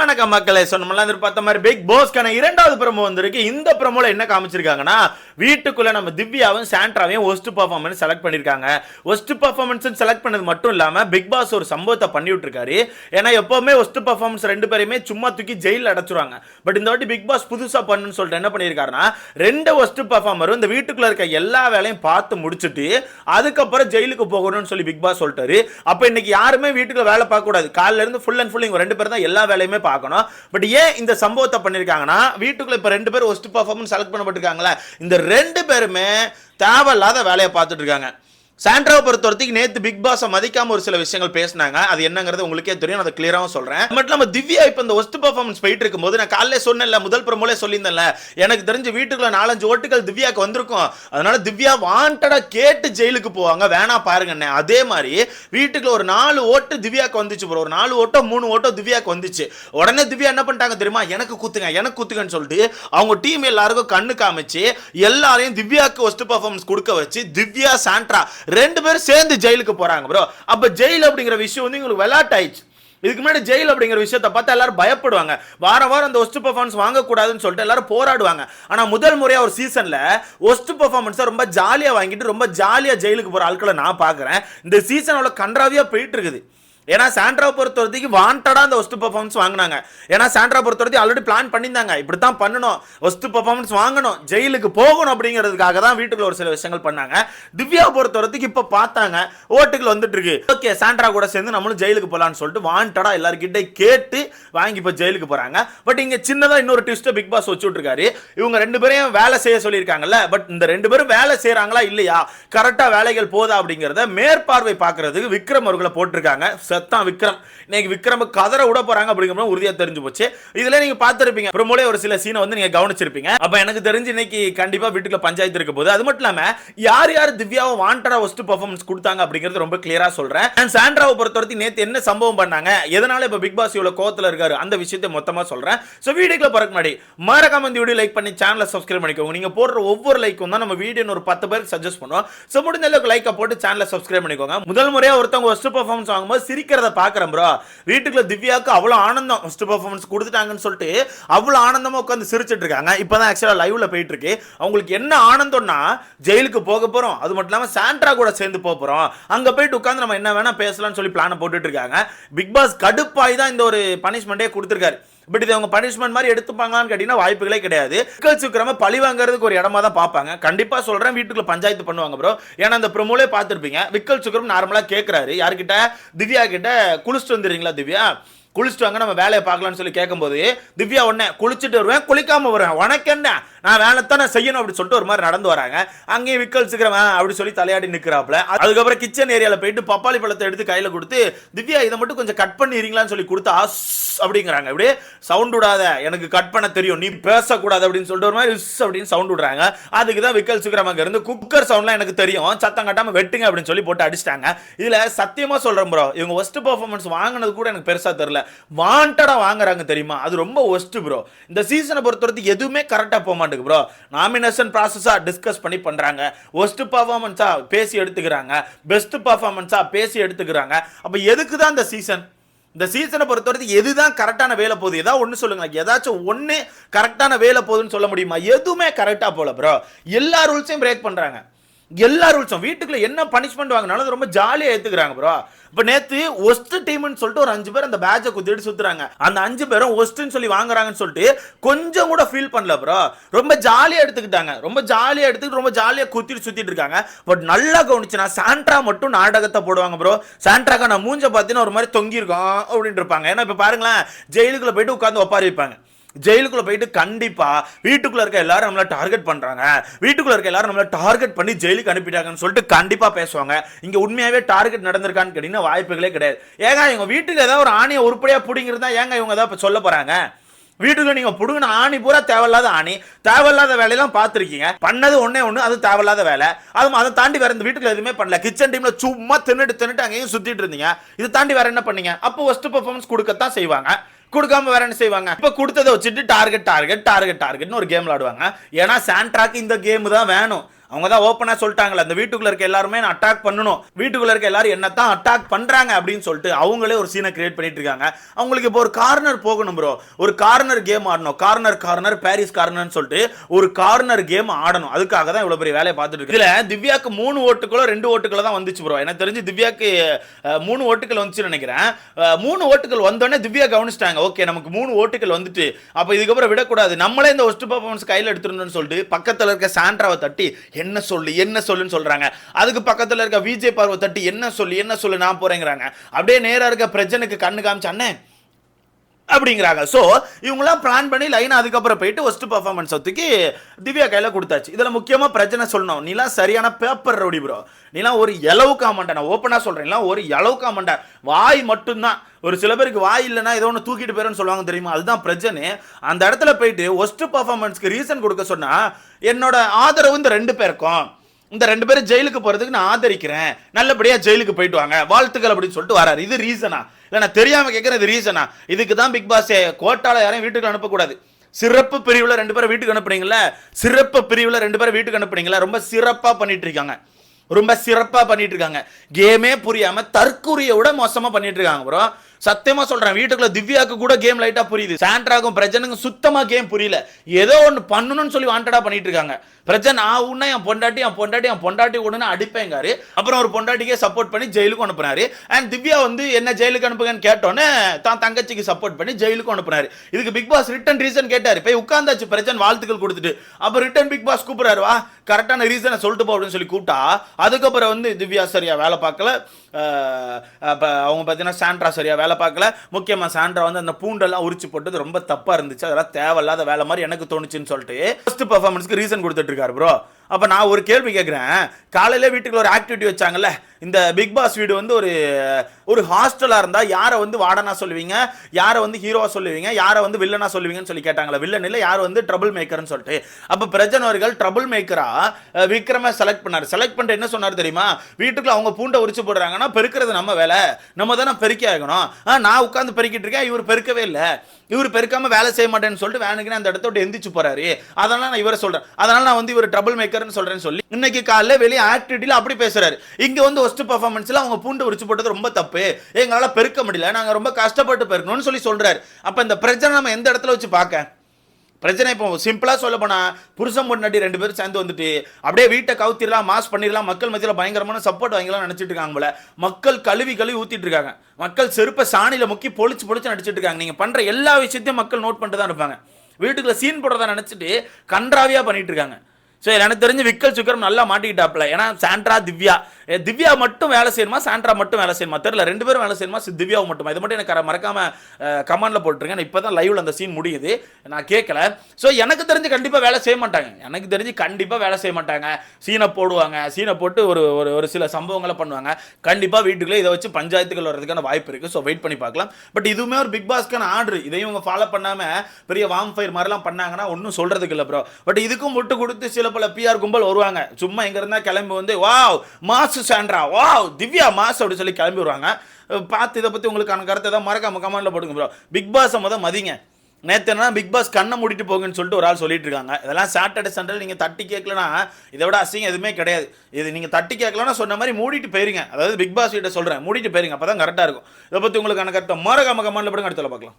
வணக்கம் மக்களை. சொன்னோம்ல அந்த பார்த்த மாதிரி பிக் போஸ்க்கான இரண்டாவது ப்ரமோ வந்திருக்கு. இந்த ப்ரமோல என்ன காமிச்சிருக்காங்கன்னா வீட்டுக்குள்ள நம்ம திவ்யாவும் சாண்ட்ராவையும் ஒஸ்ட் பர்ஃபார்மன்ஸ் செலக்ட் பண்ணிருக்காங்க. ஒஸ்ட் பர்ஃபார்மன்ஸ் செலக்ட் பண்ணது மட்டும் இல்லாம பிக் பாஸ் ஒரு சம்பவத்தை பண்ணி விட்டுருக்காரு ஏன்னா எப்பவுமே ஒஸ்ட் பர்ஃபார்மன்ஸ் ரெண்டு பேரையுமே சும்மா தூக்கி ஜெயில் அடைச்சிருவாங்க. பட் இந்த வாட்டி பிக் பாஸ் புதுசா பண்ணுன்னு சொல்லிட்டு என்ன பண்ணியிருக்காருன்னா ரெண்டு ஒஸ்ட் பர்ஃபார்மரும் இந்த வீட்டுக்குள்ள இருக்க எல்லா வேலையும் பார்த்து முடிச்சுட்டு அதுக்கப்புறம் ஜெயிலுக்கு போகணும்னு சொல்லி பிக் பாஸ் சொல்லிட்டாரு. அப்ப இன்னைக்கு யாருமே வீட்டுக்குள்ள வேலை பார்க்க கூடாது காலையில இருந்து ஃபுல் அண்ட் ஃபுல் இவங்க ரெண்டு பேரும் தான் எல்லா வேலையுமே பார்க்கணும். பட் ஏன் இந்த சம்பவத்தை பண்ணிருக்காங்கன்னா வீட்டுக்குள்ள இப்ப ரெண்டு பேரும் ஒஸ்ட் பர்ஃபார்மன்ஸ் செலக்ட் பண்ணப்பட்டிருக்காங்களே இந்த ரெண்டு பேருமே தேவையில்லாத வேலையை பார்த்துட்டு இருக்காங்க. சாண்ட்ராவை பொறுத்த வரைக்கும் நேத்து பிக் பாஸை மதிக்காம ஒரு சில விஷயங்கள் பேசினாங்க. அது என்னங்கிறது உங்களுக்கே தெரியும். நான் அதை கிளியராகவும் சொல்றேன். மட்டும் நம்ம திவ்யா இப்போ இந்த ஒஸ்ட் பர்ஃபார்மன்ஸ் போயிட்டு இருக்கும்போது நான் காலையில சொன்னேன்ல முதல் பிரமோலே சொல்லியிருந்தேன்ல. எனக்கு தெரிஞ்சு வீட்டுக்குள்ள நாலஞ்சு ஓட்டுகள் திவ்யாக்கு வந்திருக்கும். அதனால திவ்யா வாண்டடா கேட்டு ஜெயிலுக்கு போவாங்க. வேணா பாருங்கண்ணே அதே மாதிரி வீட்டுக்குள்ள ஒரு நாலு ஓட்டு திவ்யாக்கு வந்துச்சு ப்ரோ ஒரு நாலு ஓட்டோ மூணு ஓட்டோ திவ்யாக்கு வந்துச்சு. உடனே திவ்யா என்ன பண்ணிட்டாங்க தெரியுமா? எனக்கு குத்துங்க எனக்கு குத்துங்கன்னு சொல்லிட்டு அவங்க டீம் எல்லாருக்கும் கண்ணு காமிச்சு எல்லாரையும் திவ்யாக்கு ஒஸ்ட் பர்ஃபார்மன்ஸ் கொடுக்க வச்சு திவ்யா சாண்ட்ரா ரெண்டு பேரும் சேர்ந்து ஜெயிலுக்கு போறாங்க ப்ரோ அப்ப ஜெயில் அப்படிங்கிற விஷயம் வந்து உங்களுக்கு விளையாட்டாயிடுச்சு. இதுக்கு முன்னாடி ஜெயில் அப்படிங்கிற விஷயத்த பார்த்தா எல்லாரும் பயப்படுவாங்க. வாரம் வாரம் அந்த ஒஸ்ட் பெர்ஃபார்மன்ஸ் வாங்கக்கூடாதுன்னு சொல்லிட்டு எல்லாரும் போராடுவாங்க. ஆனா முதல் முறையாக ஒரு சீசன்ல ஒஸ்ட் பெர்ஃபார்மன்ஸை ரொம்ப ஜாலியாக வாங்கிட்டு ரொம்ப ஜாலியாக ஜெயிலுக்கு போற ஆட்களை நான் பார்க்குறேன் இந்த சீசன் அவ்வளோ கன்றாவியா போயிட்டு இருக்குது. ஏன்னா சாண்ட்ராவை பொறுத்த வரைக்கும் வாண்டடாக அந்த ஒஸ்ட் பர்ஃபார்மன்ஸ் வாங்கினாங்க. ஏன்னா சாண்ட்ரா பொறுத்த வரைக்கும் ஆல்ரெடி பிளான் பண்ணியிருந்தாங்க. இப்படி தான் பண்ணணும். ஒஸ்து பர்ஃபார்மன்ஸ் வாங்கணும். ஜெயிலுக்கு போகணும் அப்படிங்கிறதுக்காக தான் வீட்டுக்குள்ள ஒரு சில விஷயங்கள் பண்ணாங்க. திவ்யாவை பொறுத்த வரைக்கும் இப்போ பார்த்தாங்க. ஓட்டுகள் வந்துட்டு இருக்கு ஓகே சாண்ட்ரா கூட சேர்ந்து நம்மளும் ஜெயிலுக்கு போகலான்னு சொல்லிட்டு வாண்டடா எல்லாருக்கிட்டே கேட்டு வாங்கி இப்போ ஜெயிலுக்கு போகிறாங்க பட் இங்கே சின்னதாக இன்னொரு ட்விஸ்ட்டை பிக் பாஸ் வச்சு விட்டுருக்காரு. இவங்க ரெண்டு பேரையும் வேலை செய்ய சொல்லியிருக்காங்கல்ல. பட் இந்த ரெண்டு பேரும் வேலை செய்கிறாங்களா இல்லையா? கரெக்டாக வேலைகள் போதா அப்படிங்கிறத மேற்பார்வை பார்க்கறதுக்கு விக்ரம் அவர்களை போட்டிருக்காங்க. செத்தான் விக்ரம். இன்னைக்கு விக்ரம் கதரை விட போறாங்க அப்படிங்கிற உறுதியா தெரிஞ்சு போச்சு. இதுல நீங்க பார்த்திருப்பீங்க பிரமோலே ஒரு சில சீனை வந்து நீங்க கவனிச்சிருப்பீங்க. அப்ப எனக்கு தெரிஞ்சு இன்னைக்கு கண்டிப்பா வீட்டுக்குள்ள பஞ்சாயத்து இருக்க போது அது மட்டும் இல்லாம யார் யார் திவ்யாவை வாண்டடா ஒஸ்ட் பர்ஃபார்மன்ஸ் கொடுத்தாங்க அப்படிங்கிறது ரொம்ப கிளியரா சொல்றேன். அண்ட் சாண்ட்ராவை பொறுத்த வரைக்கும் நேத்து என்ன சம்பவம் பண்ணாங்க எதனால இப்ப பிக் பாஸ் இவ்வளவு கோவத்தில் இருக்காரு அந்த விஷயத்தை மொத்தமா சொல்றேன். சோ வீடியோக்குள்ள பிறகு முன்னாடி மறக்காம இந்த வீடியோ லைக் பண்ணி சேனலை சப்ஸ்கிரைப் பண்ணிக்கோங்க. நீங்க போடுற ஒவ்வொரு லைக்கும் தான் நம்ம வீடியோ ஒரு பத்து பேருக்கு சஜஸ்ட் பண்ணுவோம். சோ முடிஞ்ச அளவுக்கு லைக்கை போட்டு சேனலை சப்ஸ்கிரைப் பண்ணிக்கோங்க. முதல் முறையா ஒருத்தவங்க ஒஸ்ட் பர்ஃபார்மன்ஸ் வாங்கும்போது சிரிக்கிறத பார்க்குறேன் ப்ரோ வீட்டுக்குள்ள திவ்யாவுக்கு அவ்வளோ ஆனந்தம் ஒஸ்ட் பர்ஃபார்மன்ஸ் கொடுத்துட்டாங்கன்னு சொல்லிட்டு அவ்வளோ ஆனந்தமாக உட்காந்து சிரிச்சிட்டு இருக்காங்க. இப்பதான் ஆக்சுவலாக லைவ்ல போயிட்டு இருக்கு. அவங்களுக்கு என்ன ஆனந்தம்னா ஜெயிலுக்கு போக போகிறோம் அது மட்டும் இல்லாமல் சாண்ட்ரா கூட சேர்ந்து போக போகிறோம் அங்கே போயிட்டு உட்காந்து நம்ம என்ன வேணால் பேசலாம்னு சொல்லி பிளானை போட்டுட்டு இருக்காங்க. பிக் பாஸ் கடுப்பாய் தான் இந்த ஒரு பனிஷ்மெண்ட்டே கொடுத்துருக்காரு. பட் இது அவங்க பனிஷ்மெண்ட் மாதிரி எடுத்துப்பாங்களான்னு கேட்டீங்கன்னா வாய்ப்புகளே கிடையாது. மக்கள் சீக்கிரமா பழி வாங்குறதுக்கு ஒரு இடமா தான் பார்ப்பாங்க. கண்டிப்பா சொல்றேன் வீட்டுக்குள்ள பஞ்சாயத்து பண்ணுவாங்க ப்ரோ ஏன்னா அந்த ப்ரொமோலே பார்த்துருப்பீங்க. விக்கல் சுக்ரம் நார்மலா கேட்கறாரு யார்கிட்ட? திவ்யா கிட்ட குளிச்சுட்டு வந்துடுறீங்களா திவ்யா? குளிச்சுட்டு வாங்க நம்ம வேலையை பார்க்கலாம்னு சொல்லி கேட்கும்போது திவ்யா உடனே குளிச்சுட்டு வருவேன் குளிக்காமல் வருவேன். உனக்கு என்ன? நான் வேலை தான் நான் செய்யணும் அப்படின்னு சொல்லிட்டு ஒரு மாதிரி நடந்து வராங்க. அங்கேயும் விக்கல் சிக்கிறவன் அப்படி சொல்லி தலையாடி நிற்கிறாப்புல அதுக்கப்புறம் கிச்சன் ஏரியாவில் போயிட்டு பப்பாளி பழத்தை எடுத்து கையில் கொடுத்து திவ்யா இதை மட்டும் கொஞ்சம் கட் பண்ணிடுறீங்களான்னு சொல்லி கொடுத்தா "அஸ்" அப்படிங்கிறாங்க. அப்படியே சவுண்ட் விடாத எனக்கு கட் பண்ண தெரியும் நீ பேசக்கூடாது அப்படின்னு சொல்லிட்டு ஒரு மாதிரி "உஸ்" அப்படின்னு சவுண்ட் விடுறாங்க. அதுக்கு தான் விக்கல் சிக்கிறவங்க அங்க இருந்து குக்கர் சவுண்ட்லாம் எனக்கு தெரியும் சத்தம் கட்டாமல் வெட்டுங்க அப்படின்னு சொல்லி போட்டு அடிச்சிட்டாங்க. இதில் சத்தியமாக சொல்கிறேன் ப்ரோ இவங்க ஒஸ்ட் பர்ஃபார்மன்ஸ் வாங்கினது கூட எனக்கு பெருசாக தெரில தெரியல வாண்டடா வாங்குறாங்க தெரியுமா? அது ரொம்ப ஒஸ்ட் ப்ரோ இந்த சீசனை பொறுத்தவரைக்கும் எதுவுமே கரெக்டா போக மாட்டேங்குது ப்ரோ நாமினேஷன் ப்ராசஸா டிஸ்கஸ் பண்ணி பண்றாங்க. ஒஸ்ட் பர்ஃபார்மன்ஸாக பேசி எடுத்துக்கிறாங்க. பெஸ்ட் பர்ஃபார்மன்ஸாக பேசி எடுத்துக்கிறாங்க. அப்போ எதுக்கு தான் இந்த சீசன் இந்த சீசனை பொறுத்தவரைக்கும் எது தான் கரெக்டான வேலை போகுது? ஏதாவது ஒன்று சொல்லுங்க ஏதாச்சும் ஒன்று கரெக்டான வேலை போகுதுன்னு சொல்ல முடியுமா? எதுவுமே கரெக்டாக போகல ப்ரோ எல்லா ரூல்ஸையும் பிரேக் பண்ணுறாங்க எல்லா ரூல்ஸும் வீட்டுக்குள்ள என்ன பனிஷ்மெண்ட் வாங்கினாலும் அது ரொம்ப ஜாலியாக ஏற்றுக்கிறாங்க ப்ரோ இப்போ நேற்று ஒஸ்ட் டீம்னு சொல்லிட்டு ஒரு அஞ்சு பேர் அந்த பேட்சை குத்திட்டு சுற்றுறாங்க அந்த அஞ்சு பேரும் ஒஸ்ட்னு சொல்லி வாங்குறாங்கன்னு சொல்லிட்டு கொஞ்சம் கூட ஃபீல் பண்ணல ப்ரோ ரொம்ப ஜாலியாக எடுத்துக்கிட்டாங்க. ரொம்ப ஜாலியாக எடுத்துக்கிட்டு ரொம்ப ஜாலியாக குத்திட்டு சுற்றிட்டு இருக்காங்க. பட் நல்லா கவனிச்சுன்னா சாண்ட்ரா மட்டும் நாடகத்தை போடுவாங்க ப்ரோ சாண்ட்ராக்கா நான் மூஞ்ச பார்த்தீங்கன்னா ஒரு மாதிரி தொங்கியிருக்கோம் அப்படின்னு இருப்பாங்க. ஏன்னா இப்போ பாருங்களேன் ஜெயிலுக்குள்ளே போயிட்டு உட்காந்து ஒப்பாரி வைப்பாங்க. ஜெயிலுக்குள்ள போயிட்டு கண்டிப்பா வீட்டுக்குள்ள இருக்க எல்லாரும் நம்மள டார்கெட் பண்றாங்க. வீட்டுக்குள்ள இருக்க எல்லாரும் நம்மள டார்கெட் பண்ணி ஜெயிலுக்கு அனுப்பிட்டாங்கன்னு சொல்லிட்டு கண்டிப்பா பேசுவாங்க. இங்க உண்மையாவே டார்கெட் நடந்திருக்கான்னு கேட்டிங்கன்னா வாய்ப்புகளே கிடையாது. ஏங்க இவங்க வீட்டுக்கு ஏதாவது ஒரு ஆணியை உருப்படியா பிடிங்கிறதா ஏங்க இவங்க ஏதாவது சொல்ல போறாங்க? வீட்டுக்குள்ள நீங்க புடுங்கின ஆணி பூரா தேவையில்லாத ஆணி தேவையில்லாத வேலையெல்லாம் பார்த்துருக்கீங்க. பண்ணது ஒன்றே ஒண்ணு அது தேவையில்லாத வேலை. அது அதை தாண்டி வேற இந்த வீட்டுக்குள்ள எதுவுமே பண்ணல. கிச்சன் டீம்ல சும்மா தின்னுட்டு தின்னுட்டு அங்கேயும் சுத்திட்டு இருந்தீங்க. இதை தாண்டி வேற என்ன பண்ணீங்க? அப்போ ஒஸ்ட் பெர்ஃபார்மன்ஸ் கொடுக்கத்தான் செய்வாங்க. கொடுக்காம வேற என்ன செய்வாங்க? இப்ப கொடுத்ததை வச்சுட்டு டார்கெட் டார்கெட் டார்கெட் டார்கெட்னு ஒரு கேம் விளாடுவாங்க ஏன்னா சாண்ட்ராக்கு இந்த கேம் தான் வேணும். அவங்க தான் ஓப்பனாக சொல்லிட்டாங்களே அந்த வீட்டுக்குள்ள இருக்க எல்லாருமே நான் அட்டாக் பண்ணணும். வீட்டுக்குள்ள இருக்க எல்லாரும் என்ன தான் அட்டாக் பண்ணுறாங்க அப்படின்னு சொல்லிட்டு அவங்களே ஒரு சீனை கிரியேட் பண்ணிட்டு இருக்காங்க. அவங்களுக்கு இப்போ ஒரு கார்னர் போகணும் ப்ரோ ஒரு கார்னர் கேம் ஆடணும். கார்னர் கார்னர் பாரிஸ் கார்னர்னு சொல்லிட்டு ஒரு கார்னர் கேம் ஆடணும். அதுக்காக தான் இவ்வளோ பெரிய வேலையை பார்த்துட்டு இருக்கு இதுல திவ்யாக்கு மூணு ஓட்டுகளோ ரெண்டு ஓட்டுகளோ தான் வந்துச்சு ப்ரோ எனக்கு தெரிஞ்சு திவ்யாக்கு மூணு ஓட்டுகள் வந்துச்சுன்னு நினைக்கிறேன். மூணு ஓட்டுகள் வந்தோடனே திவ்யா கவனிச்சிட்டாங்க. ஓகே நமக்கு மூணு ஓட்டுகள் வந்துட்டு. அப்போ இதுக்கப்புறம் விடக்கூடாது. நம்மளே இந்த ஒஸ்ட் பர்ஃபார்மன்ஸ் கையில் எடுத்துருந்தோம்னு சொல்லிட்டு பக்கத்தில் இருக்க சாண்ட்ராவை தட்டி என்ன சொல்லு என்ன சொல்லுன்னு சொல்றாங்க. அதுக்கு பக்கத்தில் இருக்க விஜய் பார்வை தட்டி என்ன சொல்லு என்ன சொல்லு நான் போறேங்கிறாங்க. அப்படியே நேரா இருக்க பிரஜனுக்கு கண்ணு காமிச்சு அண்ணே அப்படிங்கிறாங்க. ஸோ இவங்களாம் பிளான் பண்ணி லைன் அதுக்கப்புறம் போயிட்டு ஒஸ்ட் பர்ஃபார்மன்ஸ் ஒத்துக்கு திவ்யா கையில் கொடுத்தாச்சு. இதில் முக்கியமாக பிரச்சனை சொல்லணும். நீலாம் சரியான பேப்பர் ரவுடி ப்ரோ நீலாம் ஒரு எலவு காமண்டா நான் ஓப்பனாக சொல்கிறேன் ஒரு எலவு காமண்டா வாய் மட்டும்தான். ஒரு சில பேருக்கு வாய் இல்லைன்னா ஏதோ ஒன்று தூக்கிட்டு போயிடும்னு சொல்லுவாங்க தெரியுமா? அதுதான் பிரச்சனை. அந்த இடத்துல போயிட்டு ஒஸ்ட் பர்ஃபார்மன்ஸ்க்கு ரீசன் கொடுக்க சொன்னால் என்னோட ஆதரவு இந்த ரெண்டு பேருக்கும். இந்த ரெண்டு பேரும் ஜெயிலுக்கு போகிறதுக்கு நான் ஆதரிக்கிறேன். நல்லபடியாக ஜெயிலுக்கு போயிட்டு வாங்க. வாழ்த்துக்கள் அப்படின்னு சொல்லிட்டு வராரு. இது ரீசனா இல்ல நான் தெரியாம கேட்கறேன் ரீசனா இதுக்கு தான் பிக் பாஸ் கோட்டால யாரையும் வீட்டுக்கு அனுப்பக்கூடாது. சிறப்பு பிரிவுல ரெண்டு பேரும் வீட்டுக்கு அனுப்புறீங்களா சிறப்பு பிரிவுல ரெண்டு பேரும் வீட்டுக்கு அனுப்புறீங்களா ரொம்ப சிறப்பா பண்ணிட்டு இருக்காங்க ரொம்ப சிறப்பா பண்ணிட்டு இருக்காங்க கேமே புரியாம தற்குறியை விட மோசமா பண்ணிட்டு இருக்காங்க ப்ரோ சத்தியமா சொல்றேன் வீட்டுக்குள்ள திவ்யாக்கு கூட கேம் லைட்டா புரியுது. சாண்ட்ராக்கும் பிரஜனுக்கும் சுத்தமா கேம் புரியல. ஏதோ ஒன்று பண்ணணும்னு சொல்லி வாண்டடா பண்ணிட்டு இருக்காங்க. பிரஜன் ஆகுன்னா என் பொண்டாட்டி என் பொண்டாட்டி என் பொண்டாட்டி உடனே அடிப்பேங்காரு. அப்புறம் ஒரு பொண்டாட்டிக்கே சப்போர்ட் பண்ணி ஜெயிலுக்கு அனுப்புனாரு. அண்ட் திவ்யா வந்து என்ன ஜெயிலுக்கு அனுப்புங்கன்னு கேட்டோன்னே தான் தங்கச்சிக்கு சப்போர்ட் பண்ணி ஜெயிலுக்கு அனுப்புனாரு. இதுக்கு பிக் பாஸ் ரிட்டன் ரீசன் கேட்டாரு. போய் உட்காந்தாச்சு பிரஜன் வாழ்த்துக்கள் கொடுத்துட்டு. அப்புறம் ரிட்டன் பிக் பாஸ் கூப்பிடுறாரு வா கரெக்டான ரீசனை சொல்லிட்டு போ அப்படின்னு சொல்லி கூப்பிட்டா அதுக்கப்புறம் வந்து திவ்யா சரியா வேலை பார்க்கல. அவங்க பார்த்தீங்கன்னா சாண்ட்ரா சரியா வேலை பார்க்கல. முக்கியமா சாண்ட்ரா வந்து அந்த பூண்டெல்லாம் உரிச்சு போட்டது ரொம்ப தப்பா இருந்துச்சு. அதெல்லாம் தேவையில்லாத வேலை மாதிரி எனக்கு தோணுச்சுன்னு சொல்லிட்டு ஃபர்ஸ்ட் பர்ஃபார்மன்ஸ்க்கு ரீசன் கொடுத்துட்டு இருக்காரு ப்ரோ அப்போ நான் ஒரு கேள்வி கேட்குறேன் காலையில் வீட்டுக்குள்ள ஒரு ஆக்டிவிட்டி வச்சாங்கல்ல இந்த பிக் பாஸ் வீடு வந்து ஒரு ஒரு ஹாஸ்டலாக இருந்தால் யாரை வந்து வாடனா சொல்லுவீங்க? யாரை வந்து ஹீரோவாக சொல்லுவீங்க? யாரை வந்து வில்லனா சொல்லுவீங்கன்னு சொல்லி கேட்டாங்களா? வில்லன் இல்லை யார் வந்து ட்ரபுள் மேக்கர்னு சொல்லிட்டு. அப்போ பிரஜன் அவர்கள் மேக்கராக மேக்கரா செலக்ட் பண்ணார். செலக்ட் பண்ணிட்டு என்ன சொன்னார் தெரியுமா? வீட்டுக்குள்ள அவங்க பூண்டை உரிச்சு போடுறாங்கன்னா பெருக்கிறது நம்ம வேலை. நம்ம தானே பெருக்கி ஆகணும். நான் உட்காந்து பெருக்கிட்டு இருக்கேன் இவர் பெருக்கவே இல்லை. இவர் பெருக்காமல் வேலை செய்ய மாட்டேன்னு சொல்லிட்டு வேணுக்குன்னு அந்த இடத்த விட்டு எந்திரிச்சு போறாரு. அதனால நான் இவரை சொல்றேன். அதனால நான் வந்து இவர் ட்ரபிள் மேக்கர்னு சொல்றேன்னு சொல்லி இன்னைக்கு காலைல வெளியே ஆக்டிவிட்டியில் அப்படி பேசுறாரு. இங்க வந்து ஒஸ்ட் பர்ஃபார்மன்ஸ்ல அவங்க பூண்டு உரிச்சு போட்டது ரொம்ப தப்பு. எங்களால் பெருக்க முடியல. நாங்கள் ரொம்ப கஷ்டப்பட்டு பெருக்கணும்னு சொல்லி சொல்றாரு. அப்ப இந்த பிரச்சனை நம்ம எந்த இடத்துல வச்சு பார்க்க? பிரச்சனை இப்போ சிம்பிளா சொல்ல போனா புருஷன் பொண்டாட்டி ரெண்டு பேரும் சேர்ந்து வந்துட்டு அப்படியே வீட்டை கவுத்திடலாம் மாஸ் பண்ணிடலாம் மக்கள் மத்தியில் பயங்கரமான சப்போர்ட் வாங்கலாம் நினச்சிட்டு இருக்காங்க போல. மக்கள் கழுவி கழுவி ஊத்திட்டு இருக்காங்க. மக்கள் செருப்பை சாணியில முக்கி பொழிச்சு பொழிச்சு நடிச்சிட்டு இருக்காங்க. நீங்க பண்ற எல்லா விஷயத்தையும் மக்கள் நோட் பண்ணிட்டு தான் இருப்பாங்க. வீட்டுக்குள்ள சீன் போடுறதா நினச்சிட்டு கன்றாவியா பண்ணிட்டு இருக்காங்க. ஸோ எனக்கு தெரிஞ்சு விக்கல் சுக்கரம் நல்லா மாட்டிக்கிட்டாப்ல ஏன்னா சாண்ட்ரா திவ்யா. திவ்யா மட்டும் வேலை செய்யணுமா? சாண்ட்ரா மட்டும் வேலை செய்யணுமா? தெரியல. ரெண்டு பேரும் வேலை செய்யணுமா? சி- திவ்யாவும் மட்டுமா? இது மட்டும் எனக்கு மறக்காம கமெண்ட்ல போட்டுருங்க. இப்போ தான் லைவ்ல அந்த சீன் முடியுது. நான் கேட்கல ஸோ எனக்கு தெரிஞ்சு கண்டிப்பாக வேலை செய்ய மாட்டாங்க. எனக்கு தெரிஞ்சு கண்டிப்பாக வேலை செய்ய மாட்டாங்க. சீனை போடுவாங்க. சீனை போட்டு ஒரு ஒரு ஒரு சில சம்பவங்களை பண்ணுவாங்க. கண்டிப்பாக வீட்டுக்குள்ளே இதை வச்சு பஞ்சாயத்துகள் வர்றதுக்கான வாய்ப்பு இருக்குது ஸோ வெயிட் பண்ணி பார்க்கலாம். பட் இதுவுமே ஒரு பிக் பாஸ்க்கான ஆர்டர் இதையும் இவங்க ஃபாலோ பண்ணாமல் பெரிய வாம் ஃபயர் மாதிரிலாம் பண்ணாங்கன்னா ஒன்றும் சொல்கிறதுக்கு இல்லை ப்ரோ பட் இதுக்கும் முட்டு கொடுத்து சில பல பிஆர் கும்பல் வருவாங்க. சும்மா எங்க இருந்தா கிளம்பி வந்து வாவ் மாசு சாண்ட்ரா வாவ் திவ்யா மாஸ் அப்படின்னு சொல்லி கிளம்பி வருவாங்க. பார்த்து இதை பற்றி உங்களுக்கான கருத்தை தான் மறக்காம கமெண்ட்ல போடுங்க ப்ரோ பிக் பாஸை மொதல் மதிங்க. நேற்று என்ன பிக் பாஸ் கண்ணை மூடிட்டு போங்கன்னு சொல்லிட்டு ஒரு ஆள் சொல்லிட்டு இருக்காங்க. இதெல்லாம் சாட்டர்டே சண்டே நீங்கள் தட்டி கேட்கலனா இதை விட அசிங்கம் எதுவுமே கிடையாது. இது நீங்கள் தட்டி கேட்கலன்னா சொன்ன மாதிரி மூடிட்டு போயிருங்க. அதாவது பிக் பாஸ் கிட்ட சொல்கிறேன் மூடிட்டு போயிருங்க அப்போ தான் கரெக்டாக இருக்கும். இதை பற்றி உங்களுக்கான கருத்தை மறக்காம கமெண்ட்ல போடுங்க அடுத்தல பார்க்கலாம்.